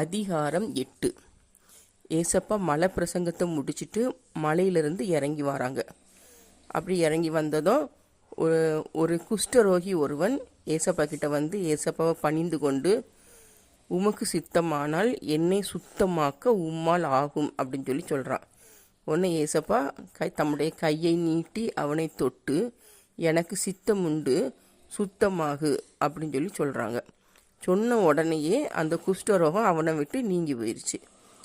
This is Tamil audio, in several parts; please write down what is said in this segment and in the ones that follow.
அதிகாரம் எட்டு. ஏசப்பா மலை பிரசங்கத்தை முடிச்சிட்டு மலையிலிருந்து இறங்கி வராங்க. அப்படி இறங்கி வந்ததும் ஒரு ஒரு குஷ்டரோகி ஒருவன் ஏசப்பா கிட்ட வந்து ஏசப்பாவை பணிந்து கொண்டு உமக்கு சித்தமானால் என்னை சுத்தமாக்க உம்மால் ஆகும் அப்படின்னு சொல்லி சொல்கிறான் உடனே ஏசப்பா கை தம்முடைய கையை நீட்டி அவனை தொட்டு எனக்கு சித்தம் உண்டு சுத்தமாகு அப்படின்னு சொல்லி சொல்கிறாங்க சொன்ன உடனேயே அந்த குஷ்டரோகம் அவனை விட்டு நீங்கி போயிடுச்சு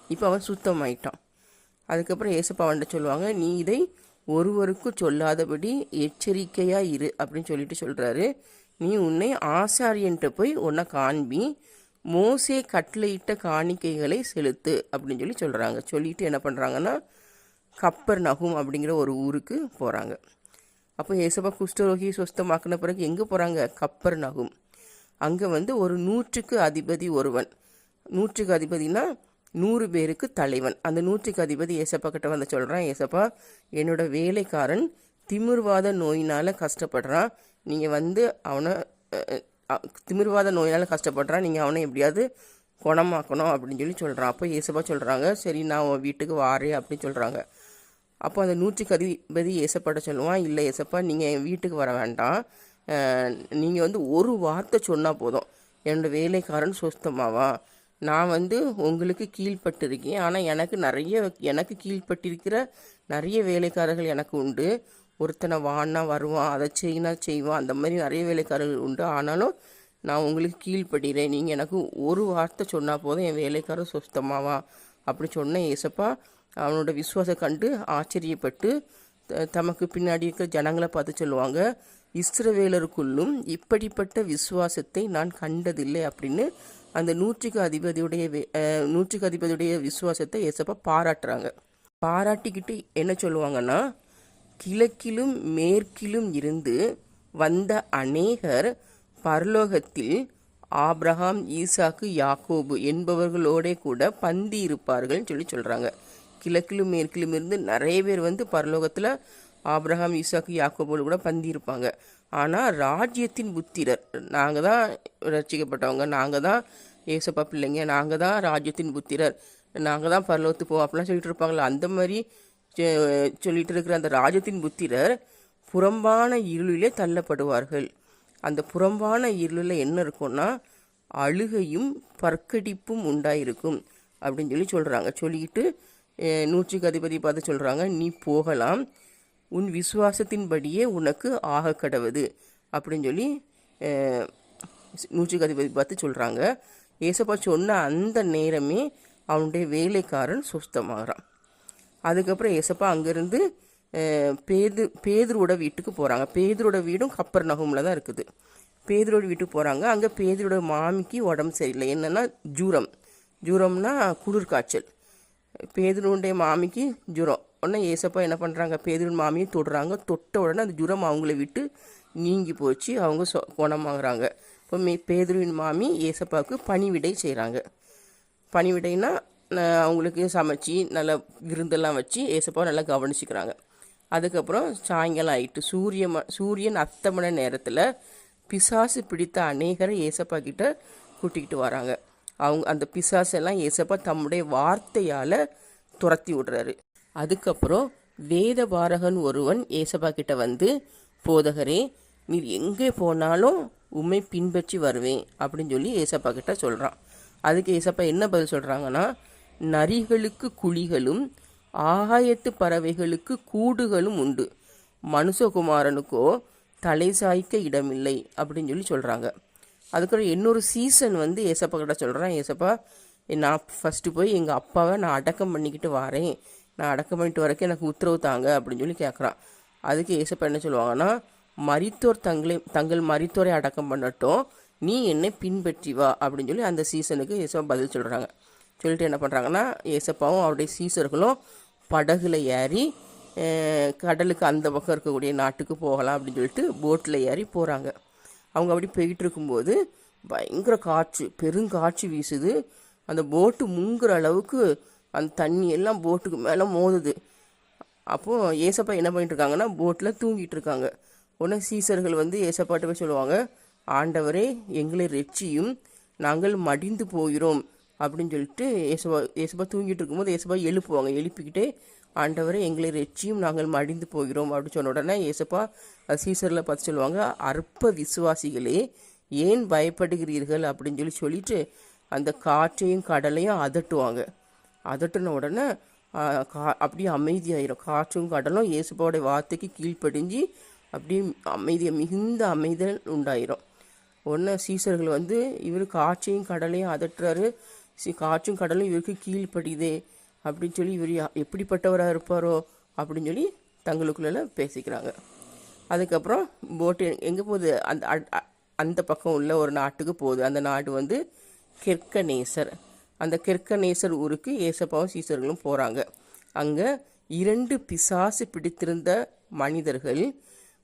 இப்போ அவன் சுத்தமாயிட்டான். அதுக்கப்புறம் ஏசப்பா சொல்லுவாங்க நீ இதை ஒருவருக்கும் சொல்லாதபடி எச்சரிக்கையாக இரு அப்படின்னு சொல்லிட்டு சொல்கிறாரு நீ உன்னை ஆசாரியன்ட்ட போய் உன்னை காண்பி மோசே கட்டளையிட்ட காணிக்கைகளை செலுத்து அப்படின்னு சொல்லி சொல்கிறாங்க சொல்லிட்டு என்ன பண்ணுறாங்கன்னா கப்பர் நகும் அப்படிங்கிற ஒரு ஊருக்கு போகிறாங்க அப்போ ஏசப்பா குஷ்டரோகியை சுஸ்தமாக்கின பிறகு எங்கே போகிறாங்க கப்பர் நகும். அங்கே வந்து ஒரு நூற்றுக்கு அதிபதி ஒருவன். நூற்றுக்கு அதிபதினா நூறு பேருக்கு தலைவன். அந்த நூற்றுக்கு அதிபதி ஏசப்பா கிட்ட வந்து சொல்கிறான் ஏசப்பா என்னோட வேலைக்காரன் திமிர்வாத நோயினால் கஷ்டப்படுறான். நீங்கள் வந்து அவனை திமிர்வாத நோயினால் கஷ்டப்படுறான். நீங்கள் அவனை எப்படியாவது குணமாக்கணும் அப்படின்னு சொல்லி சொல்கிறான் அப்போ ஏசப்பா சொல்கிறாங்க சரி நான் உன் வீட்டுக்கு வாரேன் அப்படின்னு சொல்கிறாங்க அப்போ அந்த நூற்றுக்கு அதிபதி ஏசப்பாட்ட சொல்லுவான் இல்லை ஏசப்பா நீங்கள் என் வீட்டுக்கு வர வேண்டாம். நீங்கள் வந்து ஒரு வார்த்தை சொன்னால் போதும். என்னோடய வேலைக்காரன் சுஸ்தமாவான் நான் வந்து உங்களுக்கு கீழ்ப்பட்டிருக்கேன். ஆனால் எனக்கு நிறைய எனக்கு கீழ்ப்பட்டிருக்கிற நிறைய வேலைக்காரர்கள் எனக்கு உண்டு. ஒருத்தனை வான்னா வருவான் அதை செய்யினா செய்வான். அந்த மாதிரி நிறைய வேலைக்காரர்கள் உண்டு. ஆனாலும் நான் உங்களுக்கு கீழ்ப்படுகிறேன் நீங்கள் எனக்கு ஒரு வார்த்தை சொன்னால் போதும் என் வேலைக்காரன் சுஸ்தமாவான் அப்படி சொன்ன ஏசப்பா அவனோட விசுவாசம் கண்டு ஆச்சரியப்பட்டு தமக்கு பின்னாடி இருக்கிற ஜனங்களை பார்த்து சொல்லுவாங்க இஸ்ரவேலருக்குள்ளும் இப்படிப்பட்ட விசுவாசத்தை நான் கண்டதில்லை அப்படின்னு அந்த நூற்றுக்கு அதிபதியுடைய நூற்றுக்கு அதிபதியுடைய விசுவாசத்தை ஏசப்பா பாராட்டுறாங்க. பாராட்டிக்கிட்டு என்ன சொல்லுவாங்கன்னா கிழக்கிலும் மேற்கிலும் இருந்து வந்த அநேகர் பரலோகத்தில் ஆப்ரஹாம் ஈசாக்கு யாக்கோபு என்பவர்களோட கூட பந்தி இருப்பார்கள்னு சொல்லி சொல்கிறாங்க கிழக்கிலும் மேற்கிலும் இருந்து நிறைய பேர் வந்து பரலோகத்தில் ஆப்ரஹாம் ஈசாக்கு யாக்கோபோடு கூட பந்தியிருப்பாங்க ஆனால் ராஜ்யத்தின் புத்திரர் நாங்கள் தான் ரசிக்கப்பட்டவங்க நாங்கள் தான் ஏசப்பா பிள்ளைங்க நாங்கள் தான் ராஜ்யத்தின் புத்திரர் நாங்கள் தான் பரலோகத்து போவோம் அப்படிலாம் சொல்லிட்டு இருப்பாங்களா அந்த மாதிரி சொல்லிட்டு இருக்கிற அந்த ராஜ்யத்தின் புத்திரர் புறம்பான இருளிலே தள்ளப்படுவார்கள். அந்த புறம்பான இருளில் என்ன இருக்கும்னா அழுகையும் பற்கடிப்பும் உண்டாயிருக்கும் அப்படின்னு சொல்லி சொல்கிறாங்க சொல்லிக்கிட்டு நூற்றுக்கு அதிபதி பார்த்து சொல்கிறாங்க நீ போகலாம். உன் விசுவாசத்தின்படியே உனக்கு ஆக கடவுது. அப்படின்னு சொல்லி நூற்றுக்கு அதிபதி பார்த்து சொல்கிறாங்க ஏசப்பா சொன்ன அந்த நேரமே அவனுடைய வேலைக்காரன் சுஸ்தமாகறான். அதுக்கப்புறம் ஏசப்பா அங்கேருந்து பேது பேதுருவோட வீட்டுக்கு போகிறாங்க பேதுரோட வீடும் கப்பர் நகமில் தான் இருக்குது. பேதுரோட வீட்டுக்கு போகிறாங்க அங்கே பேதுரோட மாமிக்கு உடம்பு சரியில்லை. என்னென்னா ஜூரம். ஜூரம்னா குளிர்காய்ச்சல். பேதுருடைய மாமிக்கு ஜுரம். உடனே ஏசப்பா என்ன பண்ணுறாங்க பேதுரு மாமியை தொடுறாங்க. தொட்ட உடனே அந்த ஜுரம் அவங்கள விட்டு நீங்கி போச்சு. அவங்க சொ குணமாகறாங்க இப்போ மே பேதுருவின் மாமி ஏசப்பாவுக்கு பணிவிடை செய்கிறாங்க பணிவிடைனா அவங்களுக்கு சமைச்சு நல்லா விருந்தெல்லாம் வச்சு ஏசப்பா நல்லா கவனிச்சுக்கிறாங்க. அதுக்கப்புறம் சாயங்காலம் ஆயிட்டு சூரிய ம- சூரியன் அஸ்தமன நேரத்தில் பிசாசு பிடித்த அநேகரை ஏசப்பா கிட்ட கூட்டிக்கிட்டு வராங்க. அவங்க அந்த பிசாசெல்லாம் ஏசப்பா தம்முடைய வார்த்தையால் துரத்தி விடுறாரு. அதுக்கப்புறம் வேத பாரகன் ஒருவன் ஏசப்பா கிட்ட வந்து போதகரே நீர் எங்கே போனாலும் உண்மை பின்பற்றி வருவேன் அப்படின்னு சொல்லி ஏசப்பா கிட்ட சொல்கிறான் அதுக்கு ஏசப்பா என்ன பதில் சொல்கிறாங்கன்னா நரிகளுக்கு குழிகளும் ஆகாயத்து பறவைகளுக்கு கூடுகளும் உண்டு. மனுஷகுமாரனுக்கோ தலை சாய்க்க இடமில்லை அப்படின்னு சொல்லி சொல்கிறாங்க அதுக்கப்புறம் இன்னொரு சீசன் வந்து ஏசப்பா கிட்ட சொல்கிறேன் ஏசப்பா நான் ஃபஸ்ட்டு போய் எங்கள் அப்பாவை நான் அடக்கம் பண்ணிக்கிட்டு வரேன். நான் அடக்கம் பண்ணிட்டு வரக்கு எனக்கு உத்தரவு தாங்க அப்படின்னு சொல்லி கேட்குறான் அதுக்கு ஏசப்பா என்ன சொல்லுவாங்கன்னா மரித்தோர் தங்களை தங்கள் மரித்தோரை அடக்கம் பண்ணட்டும். நீ என்னை பின்பற்றி வா. அப்படின்னு சொல்லி அந்த சீசனுக்கு ஏசப்பா பதில் சொல்கிறாங்க சொல்லிட்டு என்ன பண்ணுறாங்கன்னா ஏசப்பாவும் அவருடைய சீசர்களும் படகுல ஏறி கடலுக்கு அந்த பக்கம் இருக்கக்கூடிய நாட்டுக்கு போகலாம் அப்படின்னு சொல்லிட்டு போட்டில் ஏறி போகிறாங்க அவங்க அப்படி போயிட்டு இருக்கும்போது பயங்கர காற்று பெருங்காற்று வீசுது. அந்த போட்டு முங்குற அளவுக்கு அந்த தண்ணி எல்லாம் போட்டுக்கு மேலே மோதுது. அப்போது ஏசப்பா என்ன பண்ணிட்டு இருக்காங்கன்னா போட்டில் தூங்கிட்டு இருக்காங்க உடனே சீசர்கள் வந்து ஏசப்பாட்ட போய் சொல்லுவாங்க ஆண்டவரே எங்களை ரெச்சியும் நாங்கள் மடிந்து போகிறோம். அப்படின்னு சொல்லிட்டு ஏசபா ஏசப்பா தூங்கிட்டு இருக்கும்போது ஏசப்பா எழுப்புவாங்க. எழுப்பிக்கிட்டே ஆண்டவரை எங்களை ரெச்சியும் நாங்கள் மடிந்து போகிறோம் அப்படின்னு சொன்ன உடனே ஏசப்பா சீசரில் பார்த்து சொல்லுவாங்க அற்ப விசுவாசிகளே ஏன் பயப்படுகிறீர்கள்? அப்படின்னு சொல்லி சொல்லிட்டு அந்த காற்றையும் கடலையும் அதட்டுவாங்க. அதட்டின உடனே கா அப்படியே அமைதியாயிரும். காற்றும் கடலும் இயேசுப்பாவுடைய வார்த்தைக்கு கீழ்ப்படிஞ்சு அப்படியே அமைதியை மிகுந்த அமைதல் உண்டாயிரும். உடனே சீசர்கள் வந்து இவர் காற்றையும் கடலையும் அதட்டுறாரு. சி காற்றும் கடலும் இவருக்கு கீழ்ப்படியுதே. அப்படின்னு சொல்லி இவர் யா- எப்படிப்பட்டவராக இருப்பாரோ அப்படின்னு சொல்லி தங்களுக்குள்ள பேசிக்கிறாங்க. அதுக்கப்புறம் போட்டு எங்கே போகுது? அந்த அ- அந்த பக்கம் உள்ள ஒரு நாட்டுக்கு போகுது. அந்த நாடு வந்து கெர்க்கநேசர் அந்த கெர்க்கநேசர் ஊருக்கு ஏசப்பாவும் சீசர்களும் போகிறாங்க அங்கே இரண்டு பிசாசு பிடித்திருந்த மனிதர்கள்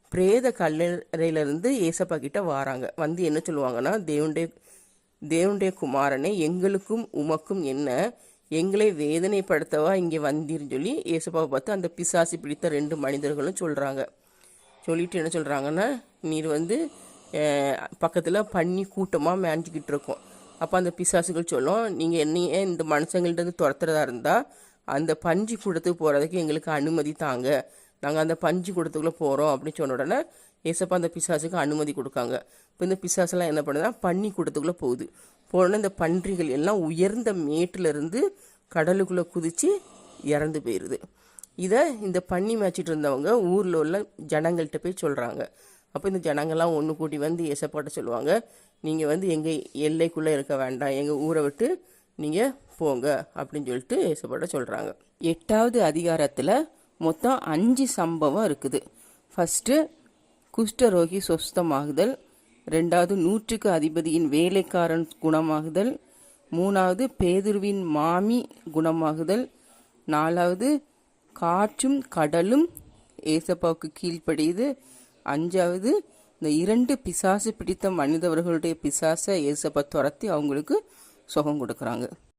பிரேத கல்லறையிலிருந்து ஏசப்பா கிட்ட வராங்க. வந்து என்ன சொல்லுவாங்கன்னா தேவனுடைய தேவனுடைய குமாரனே எங்களுக்கும் உமக்கும் என்ன எங்களை வேதனைப்படுத்தவா இங்கே வந்தீர்னு சொல்லி இயேசுபாவை பார்த்து அந்த பிசாசு பிடித்த ரெண்டு மனிதர்களும் சொல்கிறாங்க சொல்லிட்டு என்ன சொல்கிறாங்கன்னா நீர் வந்து பக்கத்தில் பண்ணி கூட்டமாக மேஞ்சிக்கிட்டு இருக்கோம். அப்போ அந்த பிசாசுகள் சொல்லும் நீங்கள் என்னையே இந்த மனுஷங்கள்ட்ட துரத்துறதா இருந்தால் அந்த பஞ்சு கூடத்துக்கு போகிறதுக்கு எங்களுக்கு அனுமதி தாங்க. நாங்கள் அந்த பஞ்சு கூடத்துக்குள்ளே போகிறோம் அப்படின்னு சொன்ன உடனே ஏசப்பா அந்த பிசாசுக்கு அனுமதி கொடுக்காங்க. இப்போ இந்த பிசாசெல்லாம் என்ன பண்ணுதுன்னா பன்னி கூடத்துக்குள்ளே போகுது. போனோடனே இந்த பன்றிகள் எல்லாம் உயர்ந்த மேட்டிலிருந்து கடலுக்குள்ளே குதித்து இறந்து போயிடுது இதை இந்த பண்ணி மேய்ச்சிட்டு இருந்தவங்க ஊரில் உள்ள ஜனங்கள்கிட்ட போய் சொல்கிறாங்க அப்போ இந்த ஜனங்கள்லாம் ஒன்று கூட்டி வந்து ஏசப்பாட்ட சொல்லுவாங்க நீங்கள் வந்து எங்கள் எல்லைக்குள்ளே இருக்க வேண்டாம். எங்கள் ஊரை விட்டு நீங்கள் போங்க. அப்படின்னு சொல்லிட்டு ஏசப்பாட்ட சொல்கிறாங்க எட்டாவது அதிகாரத்தில் மொத்தம் அஞ்சு சம்பவம் இருக்குது. ஃபஸ்ட்டு குஷ்டரோகி சொஸ்தமாகுதல். ரெண்டாவது நூற்றுக்கு அதிபதியின் வேலைக்காரன் குணமாகுதல். மூணாவது பேதுருவின் மாமி குணமாகுதல். நாலாவது காற்றும் கடலும் ஏசப்பாவுக்கு கீழ்ப்படியுது. அஞ்சாவது இந்த இரண்டு பிசாசு பிடித்த மனிதவர்களுடைய பிசாசை ஏசப்பா துரத்தி அவங்களுக்கு சுகம் கொடுக்குறாங்க.